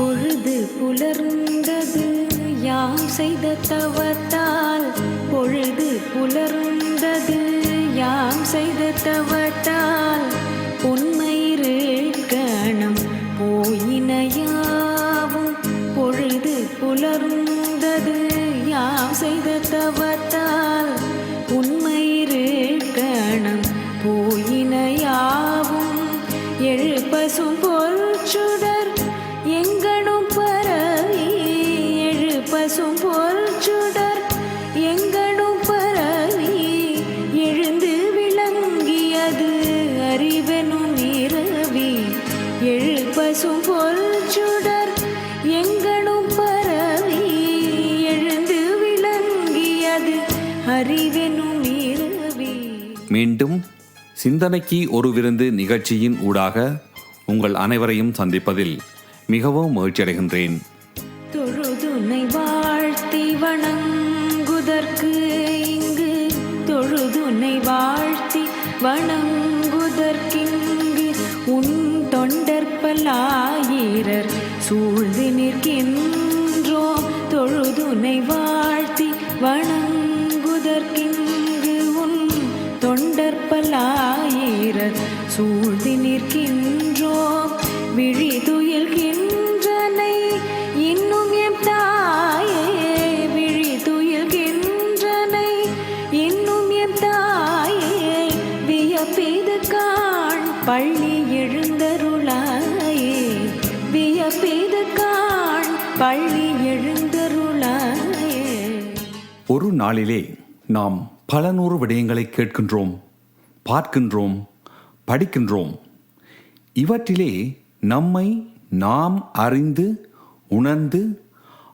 பொழுது புலர்ந்தது. யாம் செய்த தவத்தால் பொழுது புலர்ந்தது. யாம் செய்த தவத்தால் மீண்டும் சிந்தனைக்கு ஒரு விருந்து நிகழ்ச்சியின் ஊடாக உங்கள் அனைவரையும் சந்திப்பதில் மிகவும் மகிழ்ச்சியடைகின்றேன். தொழுதுனை வாழ்த்தி வணங்குதற்கு இங்கு தொழுதுனை வாழ்த்தி வணங்குதற்கிங்கு உன் தொண்டற்பலாயிரர் சூழ்ந்து நிற்கின்றோம். தொழுதுனை வாழ்த்தி வணங்குதற்கிங்கு சூழ்ந்து நிற்கின்றோம் விழிதுயில்கின்றனை இன்னும் எம் தாயே விழிதுயில்கின்றனை இன்னும் எம் தாயே வியப்பெய்து காண் பள்ளி எழுந்தருளாயே வியப்பெய்து காண் பள்ளி எழுந்தருளாயே. ஒரு நாளிலே நாம் பல நூறு விடயங்களை கேட்கின்றோம் பார்க்கின்றோம் படிக்கின்றோம். இவற்றிலே நம்மை நாம் அறிந்து உணர்ந்து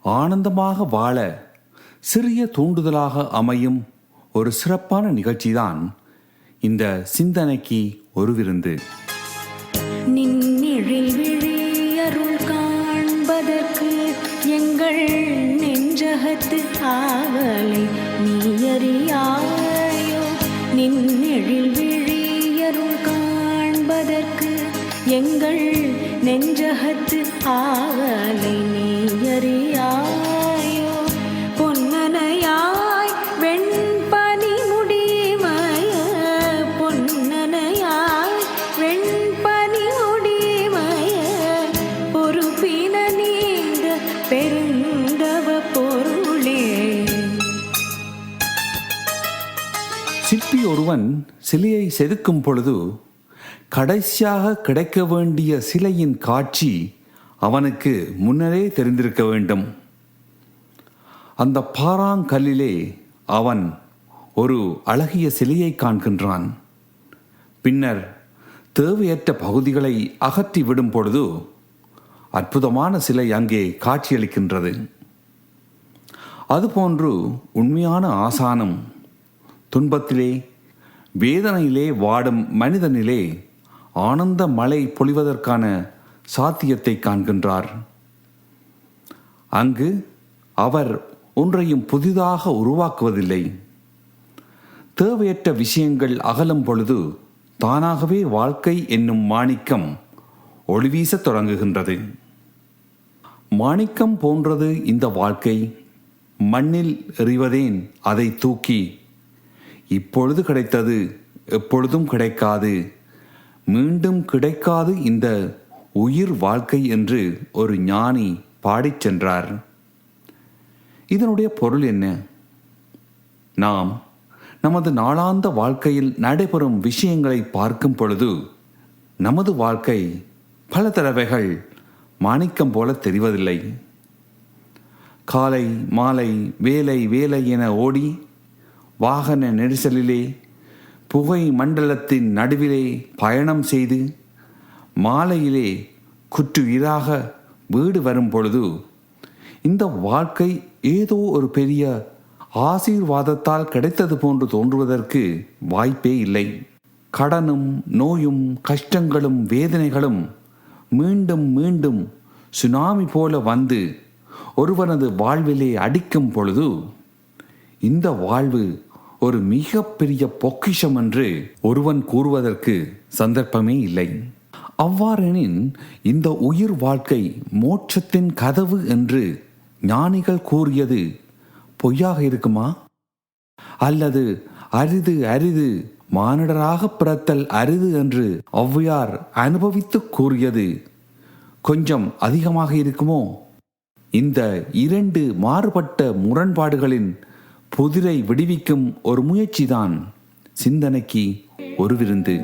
ஆனந்தமாக வாழ சிறிய தூண்டுதலாக அமையும் ஒரு சிறப்பான நிகழ்ச்சிதான் இந்த சிந்தனைக்கு ஒரு விருந்து. நின்னிழில் விழியருள் காண்பதற்கு எங்கள் நெஞ்சகத்து ஆவலை நீ அறியாயோ? நின்னிழில் விழி எங்கள் நெஞ்சகத்து ஆவலை நீ அறியாயோ பொன்னனையாய் வெண்பனி முடிமய? பொன்னனையாய் வெண்பனி முடிமய? பொறுப்பின நீந்த பெருந்தவ பொருளே. சிற்பி ஒருவன் சிலையை செதுக்கும் பொழுது கடைசியாக கிடைக்க வேண்டிய சிலையின் காட்சி அவனுக்கு முன்னரே தெரிந்திருக்க வேண்டும். அந்த பாறாங்கல்லிலே அவன் ஒரு அழகிய சிலையை காண்கின்றான். பின்னர் தேவையற்ற பகுதிகளை அகற்றி விடும் பொழுது அற்புதமான சிலை அங்கே காட்சியளிக்கின்றது. அதுபோன்று உண்மையான ஆசானம் துன்பத்திலே வேதனையிலே வாடும் மனிதனிலே ஆனந்த மழை பொழிவதற்கான சாத்தியத்தை காண்கின்றார். அங்கு அவர் ஒன்றையும் புதிதாக உருவாக்குவதில்லை. தேவையற்ற விஷயங்கள் அகலும் பொழுது தானாகவே வாழ்க்கை என்னும் மாணிக்கம் ஒளிவீசத் தொடங்குகின்றது. மாணிக்கம் போன்றது இந்த வாழ்க்கை. மண்ணில் எறிவதேன் அதை தூக்கி. இப்பொழுது கிடைத்தது எப்பொழுதும் கிடைக்காது. மீண்டும் கிடைக்காது இந்த உயிர் வாழ்க்கை என்று ஒரு ஞானி பாடிச் சென்றார். இதனுடைய பொருள் என்ன? நாம் நமது நாளாந்த வாழ்க்கையில் நடைபெறும் விஷயங்களை பார்க்கும் பொழுது நமது வாழ்க்கை பல தடவைகள் மாணிக்கம் போல தெரிவதில்லை. காலை மாலை வேலை வேலை என ஓடி வாகன நெரிசலிலே புகை மண்டலத்தின் நடுவிலே பயணம் செய்து மாலையிலே குற்றுயிராக வீடு வரும் பொழுது இந்த வாழ்க்கை ஏதோ ஒரு பெரிய ஆசீர்வாதத்தால் கிடைத்தது போன்று தோன்றுவதற்கு வாய்ப்பே இல்லை. கடனும் நோயும் கஷ்டங்களும் வேதனைகளும் மீண்டும் மீண்டும் சுனாமி போல வந்து ஒருவனது வாழ்விலே அடிக்கும் பொழுது இந்த வாழ்வு ஒரு மிகப்பெரிய பொக்கிஷம் என்று ஒருவன் கூறுவதற்கு சந்தர்ப்பமே இல்லை. அவ்வாறெனின் இந்த உயிர் வாழ்க்கை மோட்சத்தின் கதவு என்று ஞானிகள் கூறியது பொய்யாக இருக்குமா? அல்லது அரிது அரிது மானிடராக பிறத்தல் அரிது என்று ஔவையார் அனுபவித்து கூறியது கொஞ்சம் அதிகமாக இருக்குமோ? இந்த இரண்டு மாறுபட்ட முரண்பாடுகளின் புதிரை விடுவிக்கும் ஒரு முயற்சிதான் சிந்தனைக்கு ஒரு விருந்து.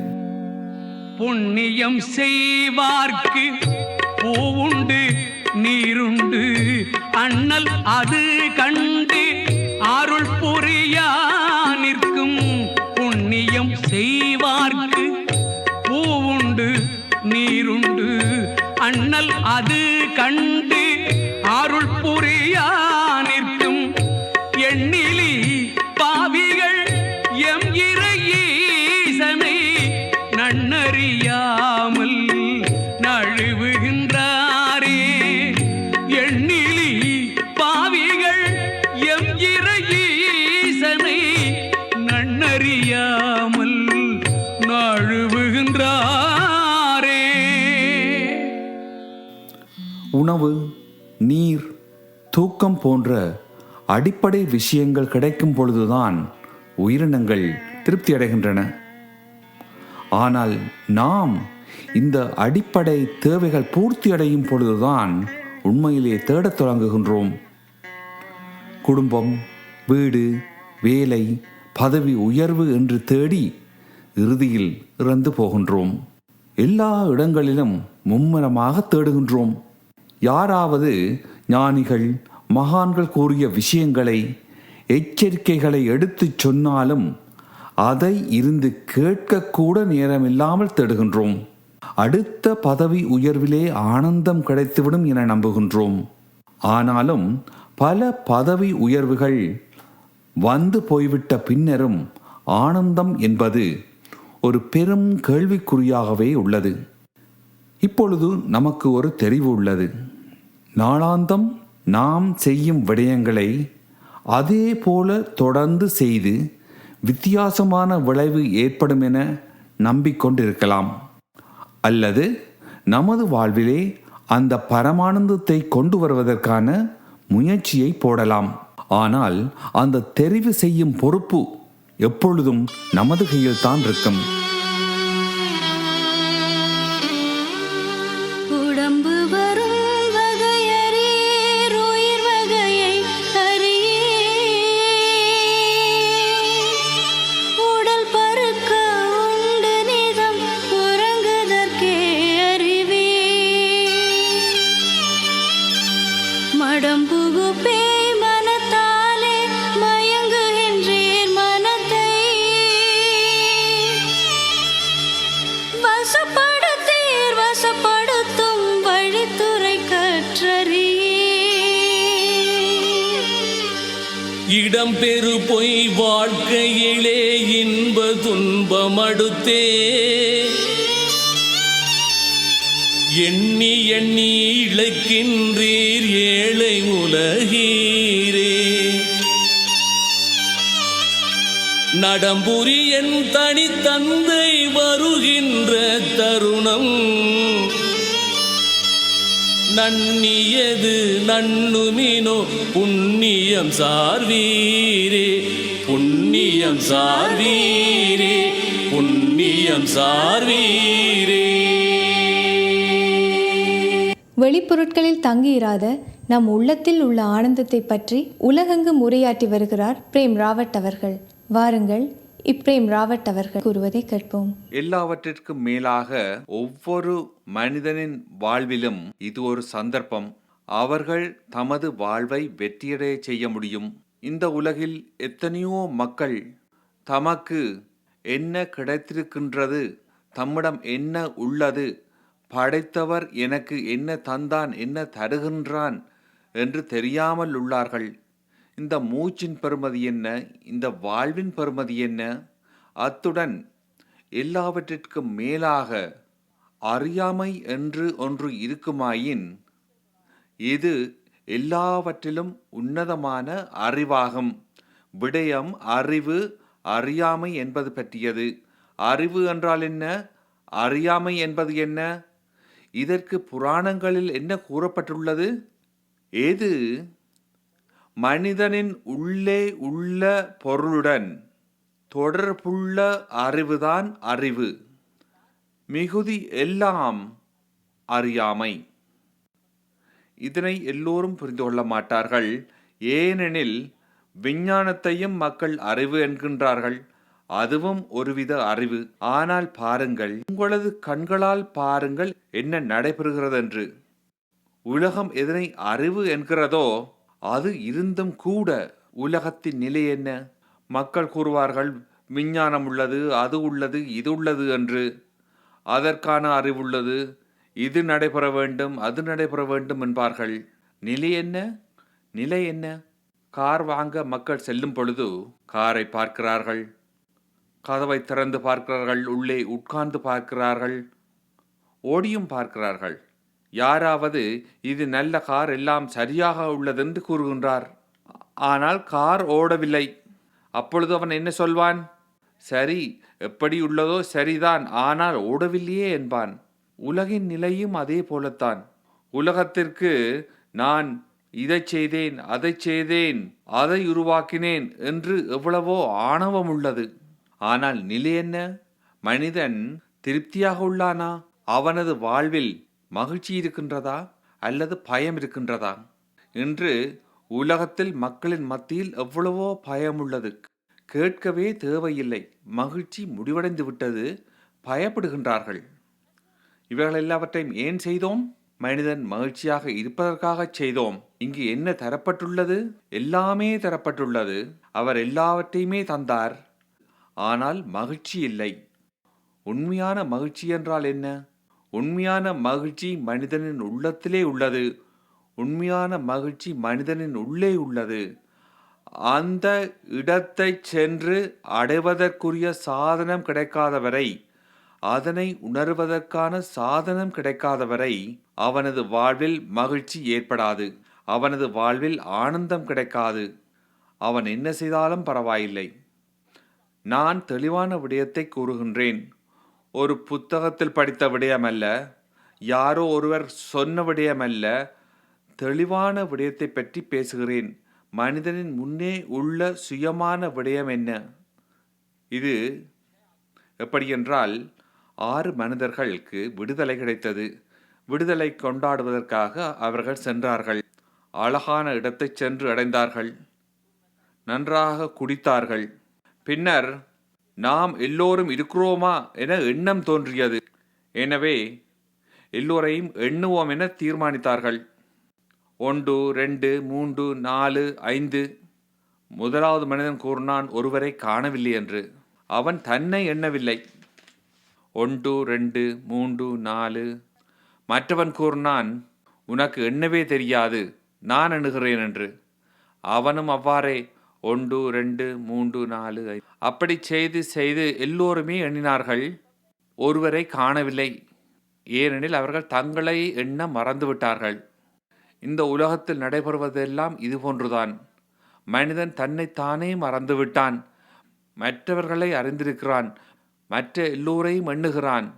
புண்ணியம் செய்வார்க்கு பூவுண்டு நீருண்டு அண்ணல் அது கண்டு அருள் புரியா நிற்கும். புண்ணியம் செய்வார்க்கு பூவுண்டு நீருண்டு அண்ணல் அது கண்டு உணவு நீர் தூக்கம் போன்ற அடிப்படை விஷயங்கள் கிடைக்கும் பொழுதுதான் உயிரினங்கள் திருப்தி அடைகின்றன. ஆனால் நாம் இந்த அடிப்படை தேவைகள் பூர்த்தி அடையும் பொழுதுதான் உண்மையிலே தேடத் தொடங்குகின்றோம். குடும்பம் வீடு வேலை பதவி உயர்வு என்று தேடி இறுதியில் இறந்து போகின்றோம். எல்லா இடங்களிலும் மும்முரமாக தேடுகின்றோம். யாராவது ஞானிகள் மகான்கள் கூறிய விஷயங்களை எச்சரிக்கைகளை எடுத்துச் சொன்னாலும் அதை இருந்து கேட்கக்கூட நேரமில்லாமல் தேடுகின்றோம். அடுத்த பதவி உயர்விலே ஆனந்தம் கிடைத்துவிடும் என நம்புகின்றோம். ஆனாலும் பல பதவி உயர்வுகள் வந்து போய்விட்ட பின்னரும் ஆனந்தம் என்பது ஒரு பெரும் கேள்விக்குறியாகவே உள்ளது. இப்பொழுது நமக்கு ஒரு தெரிவு உள்ளது. நாளாந்தம் நாம் செய்யும் விடயங்களை அதே போல தொடர்ந்து செய்து வித்தியாசமான விளைவு ஏற்படும் என நம்பிக்கொண்டிருக்கலாம். அல்லது நமது வாழ்விலே அந்த பரமானந்தத்தை கொண்டு வருவதற்கான முயற்சியை போடலாம். ஆனால் அந்த தெரிவு செய்யும் பொறுப்பு எப்பொழுதும் நமது கையில் தான் இருக்கும். இழைக்கின்றீர் ஏழை உலகீரே. நடம்புரி என் தனி தந்தை வருகின்ற தருணம். நன்னியது நன்னுமினோ புண்ணியம் சார்வீரே. புண்ணியம் சார்வீரே. புண்ணியம் சார்வீரே. வெளிப்பொருட்களில் தங்கியிராத நம் உள்ளத்தில் உள்ள ஆனந்தத்தை பற்றி உலகெங்கு உரையாற்றி வருகிறார் பிரேம் ராவட் அவர்கள். வாருங்கள் இப்ரேம் ராவட் அவர்கள் கூறுவதை கேட்போம். எல்லாவற்றிற்கும் மேலாக ஒவ்வொரு மனிதனின் வாழ்விலும் இது ஒரு சந்தர்ப்பம். அவர்கள் தமது வாழ்வை வெற்றியடைய செய்ய முடியும். இந்த உலகில் எத்தனையோ மக்கள் தமக்கு என்ன கிடைத்திருக்கின்றது தம்மிடம் என்ன உள்ளது படைத்தவர் எனக்கு என்ன தந்தான் என்ன தருகின்றான் என்று தெரியாமல் உள்ளார்கள். இந்த மூச்சின் பெறுமதி என்ன? இந்த வாழ்வின் பெறுமதி என்ன? அத்துடன் எல்லாவற்றிற்கும் மேலாக அறியாமை என்று ஒன்று இருக்குமாயின் இது எல்லாவற்றிலும் உன்னதமான அறிவாகும். விடயம் அறிவு அறியாமை என்பது பற்றியது. அறிவு என்றால் என்ன? அறியாமை என்பது என்ன? இதற்கு புராணங்களில் என்ன கூறப்பட்டுள்ளது? ஏது? மனிதனின் உள்ளே உள்ள பொருளுடன் தொடர்புள்ள அறிவுதான் அறிவு. மிகுதி எல்லாம் அறியாமை. இதனை எல்லோரும் புரிந்து கொள்ள மாட்டார்கள். ஏனெனில் விஞ்ஞானத்தையும் மக்கள் அறிவு என்கின்றார்கள். அதுவும் ஒருவித அறிவு. ஆனால் பாருங்கள் உங்களது கண்களால் பாருங்கள் என்ன நடைபெறுகிறது என்று உலகம் எதனை அறிவு என்கிறதோ அது இருந்தும் கூட உலகத்தின் நிலை என்ன? மக்கள் கூறுவார்கள் விஞ்ஞானம் உள்ளது அது உள்ளது இது உள்ளது என்று. அதற்கான அறிவுள்ளது இது நடைபெற வேண்டும் அது நடைபெற வேண்டும் என்பார்கள். நிலை என்ன? நிலை என்ன? கார் வாங்க மக்கள் செல்லும் பொழுது காரை பார்க்கிறார்கள். கதவை திறந்து பார்க்கிறார்கள் உள்ளே உட்கார்ந்து பார்க்கிறார்கள் ஓடியும் பார்க்கிறார்கள். யாராவது இது நல்ல கார் எல்லாம் சரியாக உள்ளதென்று கூறுகின்றார். ஆனால் கார் ஓடவில்லை. அப்பொழுது அவன் என்ன சொல்வான்? சரி எப்படி உள்ளதோ சரிதான் ஆனால் ஓடவில்லையே என்பான். உலகின் நிலையும் அதே போலத்தான். உலகத்திற்கு நான் இதை செய்தேன் அதை செய்தேன் அதை உருவாக்கினேன் என்று எவ்வளவோ ஆணவம் உள்ளது. ஆனால் நிலை என்ன? மனிதன் திருப்தியாக உள்ளானா? அவனது வாழ்வில் மகிழ்ச்சி இருக்கின்றதா? அல்லது பயம் இருக்கின்றதா? இன்று உலகத்தில் மக்களின் மத்தியில் எவ்வளவோ பயம் உள்ளது கேட்கவே தேவையில்லை. மகிழ்ச்சி முடிவடைந்து விட்டது. பயப்படுகின்றார்கள். இவைகள் எல்லாவற்றையும் ஏன் செய்தோம்? மனிதன் மகிழ்ச்சியாக இருப்பதற்காக செய்தோம். இங்கு என்ன தரப்பட்டுள்ளது? எல்லாமே தரப்பட்டுள்ளது. அவர் எல்லாவற்றையுமே தந்தார். ஆனால் மகிழ்ச்சி இல்லை. உண்மையான மகிழ்ச்சி என்றால் என்ன? உண்மையான மகிழ்ச்சி மனிதனின் உள்ளத்திலே உள்ளது. உண்மையான மகிழ்ச்சி மனிதனின் உள்ளே உள்ளது. அந்த இடத்தை சென்று அடைவதற்குரிய சாதனம் கிடைக்காதவரை அதனை உணர்வதற்கான சாதனம் கிடைக்காதவரை அவனது வாழ்வில் மகிழ்ச்சி ஏற்படாது. அவனது வாழ்வில் ஆனந்தம் கிடைக்காது. அவன் என்ன செய்தாலும் பரவாயில்லை. நான் தெளிவான விடயத்தை கூறுகின்றேன். ஒரு புத்தகத்தில் படித்த விடயமல்ல யாரோ ஒருவர் சொன்ன விடயமல்ல தெளிவான விடயத்தை பற்றி பேசுகிறேன். மனிதனின் முன்னே உள்ள சுயமான விடயம் என்ன? இது எப்படி என்றால் ஆறு மனிதர்களுக்கு விடுதலை கிடைத்தது. விடுதலை கொண்டாடுவதற்காக அவர்கள் சென்றார்கள். அழகான இடத்தை சென்று அடைந்தார்கள். நன்றாக குடித்தார்கள். பின்னர் நாம் எல்லோரும் இருக்கிறோமா என எண்ணம் தோன்றியது. எனவே எல்லோரையும் எண்ணுவோம் என தீர்மானித்தார்கள். ஒன்று ரெண்டு மூன்று நாலு ஐந்து. முதலாவது மனிதன் கூறினான் ஒருவரை காணவில்லை என்று. அவன் தன்னை எண்ணவில்லை. ஒன்று ரெண்டு மூன்று நாலு. மற்றவன் கூறினான் உனக்கு எண்ணவே தெரியாது நான் எண்ணுகிறேன் என்று. அவனும் அவ்வாறே ஒன்று ரெண்டு மூன்று நாலு அப்படி செய்து செய்து எல்லோருமே எண்ணினார்கள். ஒருவரை காணவில்லை. ஏனெனில் அவர்கள் தங்களை எண்ண மறந்துவிட்டார்கள். இந்த உலகத்தில் நடைபெறுவதெல்லாம் இது போன்றுதான். மனிதன் தன்னைத்தானே மறந்துவிட்டான். மற்றவர்களை அறிந்திருக்கிறான். மற்ற எல்லோரையும் எண்ணுகிறான்.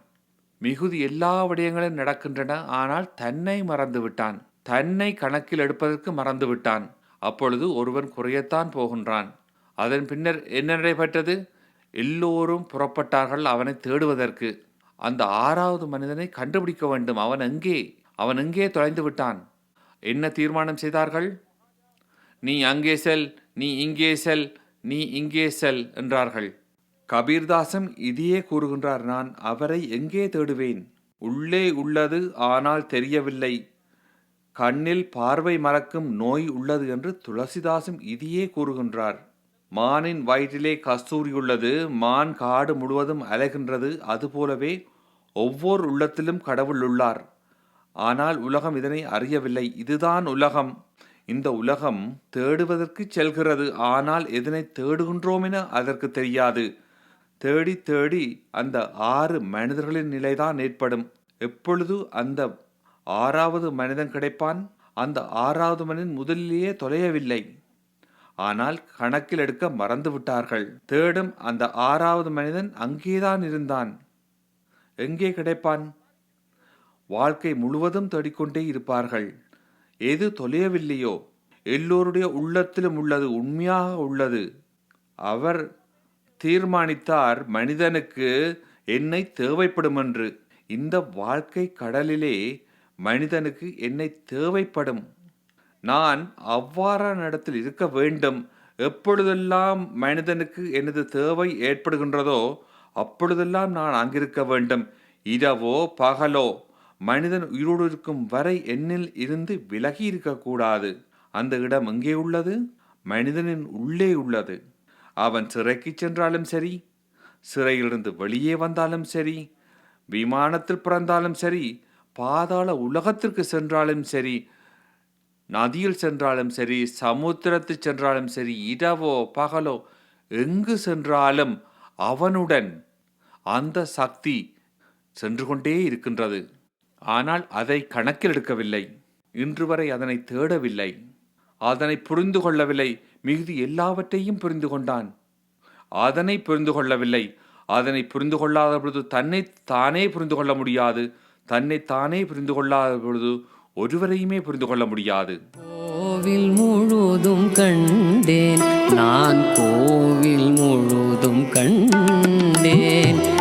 மிகுதி எல்லா விடயங்களும் நடக்கின்றன. ஆனால் தன்னை மறந்துவிட்டான். தன்னை கணக்கில் எடுப்பதற்கு மறந்துவிட்டான். அப்பொழுது ஒருவன் குறையத்தான் போகின்றான். அதன் பின்னர் என்ன நடைபெற்றது? எல்லோரும் புறப்பட்டார்கள் அவனை தேடுவதற்கு. அந்த ஆறாவது மனிதனை கண்டுபிடிக்க வேண்டும். அவன் எங்கே? அவன் எங்கே தொலைந்து விட்டான்? என்ன தீர்மானம் செய்தார்கள்? நீ அங்கே செல் நீ இங்கே செல் நீ இங்கே செல் என்றார்கள். கபீர்தாசம் இதையே கூறுகின்றார். நான் அவரை எங்கே தேடுவேன்? உள்ளே உள்ளது ஆனால் தெரியவில்லை. கண்ணில் பார்வை மறக்கும் நோய் உள்ளது என்று துளசிதாசும் இதையே கூறுகின்றார். மானின் வயிற்றிலே கஸ்தூரி உள்ளது மான் காடு முழுவதும் அலைகின்றது அதுபோலவே ஒவ்வொரு உள்ளத்திலும் கடவுள் உள்ளார். ஆனால் உலகம் இதனை அறியவில்லை. இதுதான் உலகம். இந்த உலகம் தேடுவதற்கு செல்கிறது. ஆனால் எதனை தேடுகின்றோம் என அதற்கு தெரியாது. தேடி தேடி அந்த ஆறு மனிதர்களின் நிலைதான் ஏற்படும். எப்பொழுது அந்த ஆறாவது மனிதன் கிடைப்பான். அந்த ஆறாவது மனிதன் முதலிலேயே தொலையவில்லை. ஆனால் கணக்கில் எடுக்க மறந்து விட்டார்கள். தேடும் அந்த ஆறாவது மனிதன் அங்கேதான் இருந்தான். எங்கே கிடைப்பான்? வாழ்க்கை முழுவதும் தேடிக்கொண்டே இருப்பார்கள். எது தொலையவில்லையோ? எல்லோருடைய உள்ளத்திலும் உள்ளது உண்மையாக உள்ளது. அவர் தீர்மானித்தார் மனிதனுக்கு என்னை தேவைப்படும் என்று இந்த வாழ்க்கை கடலிலே மனிதனுக்கு என்னை தேவைப்படும். நான் அவ்வாறான இடத்தில் இருக்க வேண்டும். எப்பொழுதெல்லாம் மனிதனுக்கு எனது தேவை ஏற்படுகின்றதோ அப்பொழுதெல்லாம் நான் அங்கிருக்க வேண்டும். இரவோ பகலோ மனிதன் உயிரோடு இருக்கும் வரை என்னில் இருந்து விலகி இருக்கக்கூடாது. அந்த இடம் எங்கே உள்ளது? மனிதனின் உள்ளே உள்ளது. அவன் சிறைக்கு சென்றாலும் சரி சிறையிலிருந்து வெளியே வந்தாலும் சரி விமானத்தில் பிறந்தாலும் சரி பாதாள உலகத்திற்கு சென்றாலும் சரி நதியில் சென்றாலும் சரி சமுத்திரத்தில் சென்றாலும் சரி இரவோ பகலோ எங்கு சென்றாலும் அவனுடன் அந்த சக்தி சென்று கொண்டே இருக்கின்றது. ஆனால் அதை கணக்கில் எடுக்கவில்லை. இன்று வரை அதனை தேடவில்லை. அதனை புரிந்து கொள்ளவில்லை. மிகுதி எல்லாவற்றையும் புரிந்து கொண்டான். அதனை புரிந்து கொள்ளவில்லை. அதனை புரிந்து கொள்ளாத பொழுது தன்னை தானே புரிந்து கொள்ள முடியாது. தன்னை தானே புரிந்து கொள்ளாத பொழுது ஒருவரையுமே புரிந்து கொள்ள முடியாது. கோவில் முழுதும் கண்டேன். நான் கோவில் முழுதும் கண்டேன்.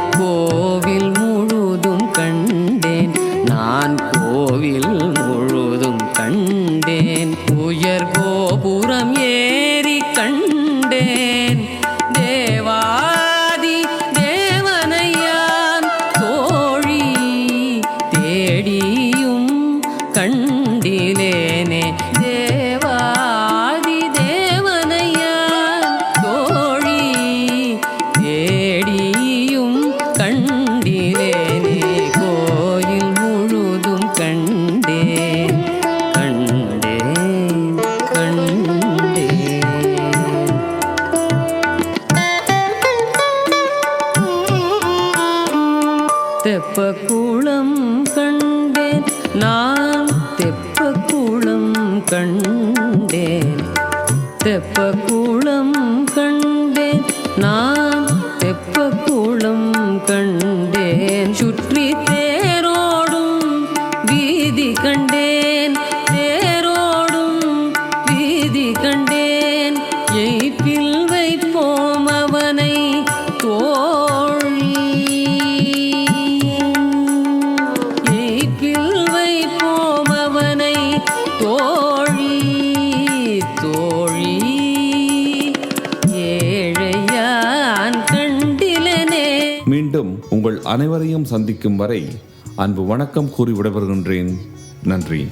தெப்பக்குளம் கண்டேன். நான் தெப்பக்குளம் கண்டேன். தெப்பக்குளம் கண்டேன். நான் தெப்பக்குளம் கண்டேன். சுற்றி தேரோடும் வீதி கண்டேன். தேரோடும் வீதி கண்டேன். எய்ப்பில் அனைவரையும் சந்திக்கும் வரை அன்பு வணக்கம் கூறி விடைபெறுகின்றேன். நன்றி.